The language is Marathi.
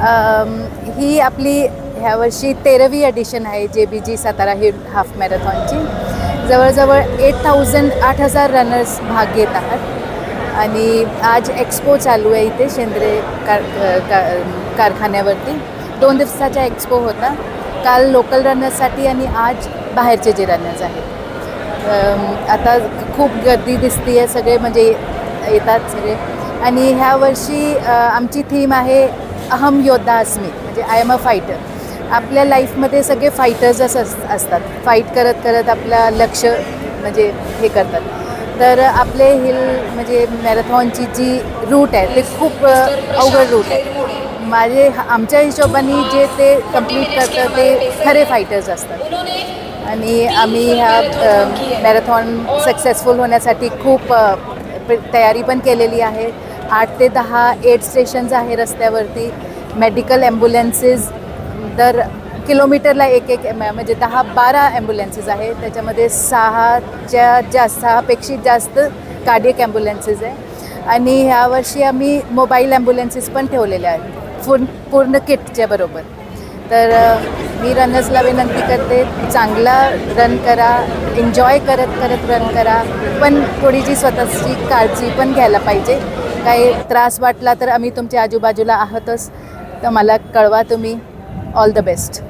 ही आपली ह्या वर्षी तेरावी एडिशन आहे जे B G Satara hill half मॅरेथॉनची जवळजवळ एट थाउजंड आठ हजार रनर्स भाग घेत आहात. आणि आज एक्सपो चालू आहे इथे शेंद्रे कार का कारखान्यावरती. दोन दिवसाचा एक्सपो होता. काल लोकल रनर्ससाठी आणि आज बाहेरचे जे रनर्स आहेत. आता खूप गर्दी दिसते आहे सगळे म्हणजे येतात सगळे. आणि ह्या वर्षी आमची थीम आहे अहम योद्धा अस्मी म्हणजे आय एम अ फायटर आपल्या लाईफमध्ये सगळे फायटर्स अस असतात. फाईट करत करत आपलं लक्ष म्हणजे हे करतात. तर आपले हिल म्हणजे मॅरेथॉनची जी रूट आहे ते खूप अवघड रूट आहे. माझे आमच्या हिशोबाने जे ते कंप्लीट करतं ते खरे फायटर्स असतात. आणि आम्ही ह्या मॅरेथॉन सक्सेसफुल होण्यासाठी खूप तयारी पण केलेली आहे. आठ ते दहा एट स्टेशन्स आहे रस्त्यावरती. मेडिकल ॲम्ब्युलन्सेस दर किलोमीटरला एक एक म्हणजे दहा बारा ॲम्ब्युलन्सेस आहे. त्याच्यामध्ये सहाच्या जास्त सहापेक्षा जास्त कार्डियक ॲम्ब्युलन्सेस आहे. आणि ह्यावर्षी आम्ही मोबाईल ॲम्ब्युलन्सेस पण ठेवलेल्या आहेत. पूर्ण पूर्ण किटच्या बरोबर. तर मी रनर्सला विनंती करते चांगला रन करा एन्जॉय करत करत रन करा पण थोडी जी स्वतःची काळजी पण घ्यायला पाहिजे. काही त्रास वाटला तर आम्ही तुमच्या आजूबाजूला आहातच. तर मला कळवा तुम्ही. All the best